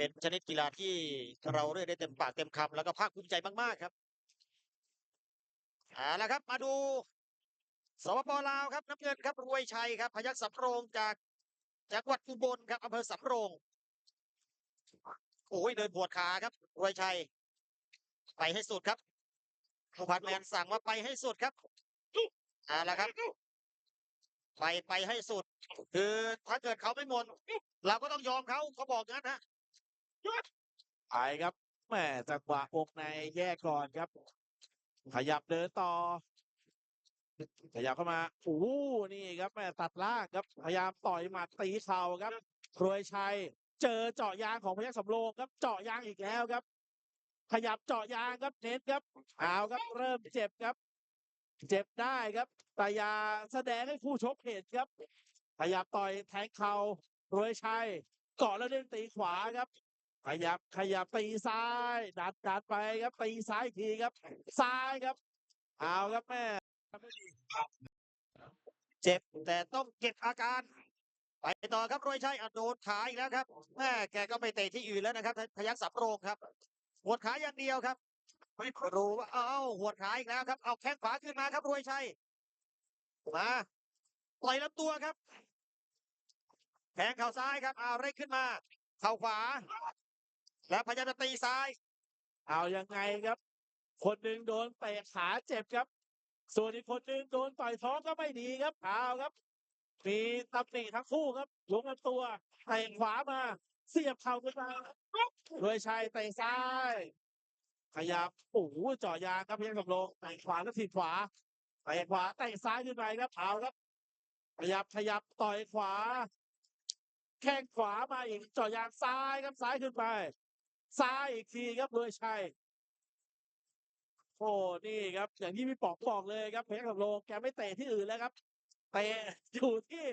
เป็นชนิดกีฬาที่เราเรียกได้เต็มปากเต็มคำแล้วก็ภาคภูมิใจมาก ๆ ครับเอาละครับ มาดูสปปลาวครับน้ำเงินครับรวยชัยครับ พยัคฆ์สำโรงจากจังหวัดอุบลครับอำเภอสำโรงโอ้ยเดินปวดขาครับ รวยชัย ไปให้สุดครับผู้พันแมนสั่งว่าไปให้สุดครับเอาละครับ ไปไปให้สุด คือถ้าเกิดเขาไม่หมดเราก็ต้องยอมเขาเขาบอกงั้นนะ ไปครับแม่จังหวะวงในแยกก่อนครับ ขยับเดินต่อ ขยับเข้ามาโอ้โหนี่ครับแม่ตัดล่างครับ พยายามต่อยหมัดตีเข่าครับรวยชัย เจอเจาะยางของพยัคฆ์สำโรงครับ เจาะยางอีกแล้วครับ ขยับเจาะยางครับเน้นครับเอาครับเริ่มเจ็บครับ เจ็บได้ครับแต่ยาแสดงให้ผู้ชกเห็นครับ ขยับต่อยแทงเข่ารวยชัยเกาะแล้วเล่นตีขวาครับ ขยับขยับตีซ้ายดัดดัดไปครับตีซ้ายอีกทีครับ ซ้ายครับ เอาครับแม่เจ็บแต่ต้องเก็บอาการ ไปต่อครับรวยชัยอโดนขาอีกแล้วครับแม่แกก็ไปเตะที่อื่นแล้วนะครับ พยัคฆ์สำโรงครับ หัวดขาอย่างเดียวครับไม่รู้ว่าเอ้าหัวดขาอีกแล้วครับ เอาแข้งขวาขึ้นมาครับรวยชัยมาปล่อยลำตัวครับแทงเข่าซ้ายครับเอาเร่งขึ้นมา เข่าขวา แล้วพยายามจะตีซ้าย เอายังไงครับ คนหนึ่งโดนเตะขาเจ็บครับ ส่วนอีกคนหนึ่งโดนต่อยท้องก็ไม่ดีครับเอาครับมีตำหนิทั้งคู่ครับลงลำตัวเตะขวามา เสียบเข่าขึ้นมาโดยชัยเตะซ้าย ขยับโอ้โหจาะยางครับเพียงสำโรงเตะขวาแล้วถีบขวาเตะขวาเตะซ้ายขึ้นไปครับเอาครับ ขยับขยับต่อยขวา แข้งขวามาอีกจาะยางซ้ายครับซ้ายขึ้นไป ซ้ายอีกทีครับรวยชัยโอ้นี่ครับ อย่างที่พี่ป๋องบอกเลยครับเพชรสำโรงแกไม่เตะที่อื่นแล้วครับเตะอยู่ที่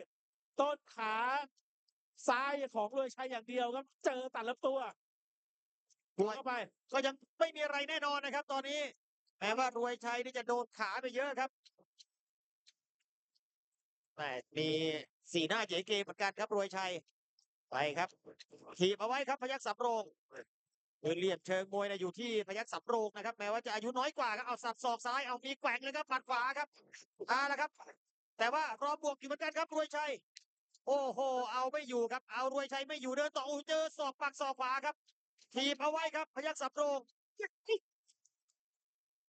ต้นขาซ้ายของรวยชัยอย่างเดียวครับ เจอตัดลำตัวบวกเข้าไป ก็ยังไม่มีอะไรแน่นอนนะครับ ตอนนี้แม้ว่ารวยชัยนี่จะโดนขาไปเยอะครับแต่มีสีหน้าเจ๋เกเหมือนกันครับรวยชัยไปครับถีบเอาไว้ครับพยัคฆ์สำโรง คือเหลี่ยมเชิงมวยนะอยู่ที่พยัคฆ์สำโรงนะครับ แม้ว่าจะอายุน้อยกว่าครับเอาสับศอกซ้ายเอามีแกว่งเลยครับหมัดขวาครับเอาละครับ แต่ว่ารอบวกอยู่เหมือนกันครับรวยชัยโอ้โห เอาไม่อยู่ครับ เอารวยชัยไม่อยู่เดินต่อโอ้เจอศอกปักศอกขวาครับถีบเอาไว้ครับ พยัคฆ์สับโรง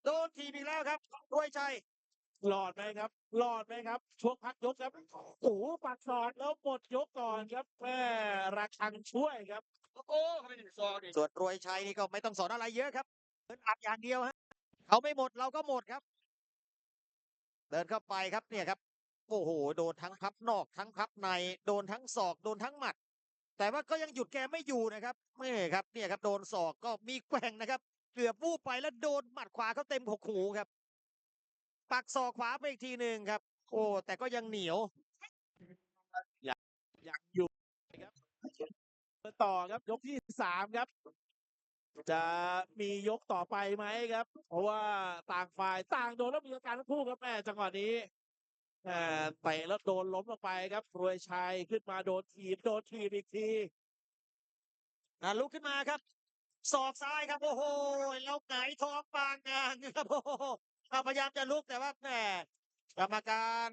โดนทีบอีกแล้วครับ รวยชัย หลอดไหมครับ หลอดไหมครับช่วงพักยกครับโอ้ปัดศอกแล้วหมดยกก่อนครับแม่ระคังช่วยครับ โอ้เขาไม่ได้สอนส่วนรวยชัยนี่ก็ไม่ต้องสอนอะไรเยอะครับเดินอัดอย่างเดียวฮะเขาไม่หมดเราก็หมดครับ เดินเข้าไปครับเนี่ยครับ โอ้โหโดนทั้งพับนอกทั้งพับในโดนทั้งศอกโดนทั้งหมัด แต่ว่าก็ยังหยุดแกไม่อยู่นะครับนี่ครับเนี่ยครับ โดนศอกก็มีแกว่งนะครับเกือบวูบไปแล้วโดนหมัดขวาเขาเต็มหกหูครับ ปักศอกขวาไปอีกทีหนึ่งครับ โอ้แต่ก็ยังเหนียวยังอยู่ครับเดินต่อครับยกที่สามครับ จะมียกต่อไปไหมครับ เพราะว่าต่างฝ่ายต่างโดนแล้วมีอาการทั้งคู่ครับแม่จังหวะนี้แหม่เตะแล้วโดนล้มลงไปครับ รวยชัยขึ้นมาโดนทีบโดนทีบอีกทีอะลุกขึ้นมาครับศอกซ้ายครับ โอ้โหแล้วหงายท้องปางงางครับโอ้โหเอา พยายามจะลุกแต่ว่าแหมกรรมการ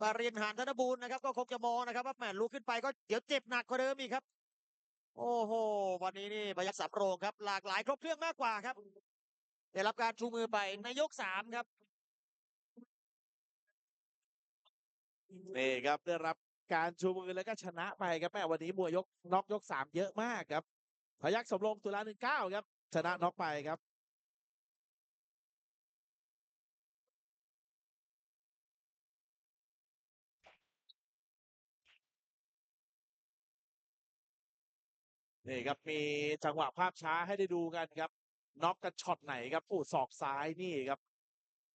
บรีนหานธนบูรณ์นะครับ ก็คงจะมองนะครับ ว่าแหมลุกขึ้นไปก็เดี๋ยวเจ็บหนักกว่าเดิมอีกครับ โอ้โห วันนี้นี่พยักษ์สำโรงครับ หลากหลายครบเครื่องมากกว่าครับได้รับการชูมือไปในยกสามครับนี่ครับได้รับการชูมือแล้วก็ชนะไปครับแม่วันนี้มวยยกน็อกยกสามเยอะมากครับ พยักสมรงตุลาหนึ่งเก้าครับ ชนะน็อกไปครับ นี่ครับมีจังหวะภาพช้าให้ได้ดูกันครับน็อกกันช็อตไหนครับโอ้ศอกซ้ายนี่ครับ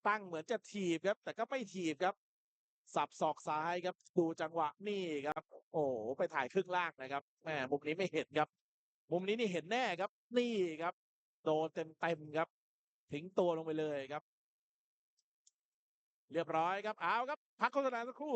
ตั้งเหมือนจะถีบครับ แต่ก็ไม่ถีบครับ สับศอกซ้ายครับ ดูจังหวะนี่ครับ โอ้โหไปถ่ายครึ่งล่างนะครับแหมมุมนี้ไม่เห็นครับ มุมนี้นี่เห็นแน่ครับ นี่ครับ โดนเต็มเต็มๆครับทิ้งตัวลงไปเลยครับ เรียบร้อยครับเอาครับ พักโฆษณาสักครู่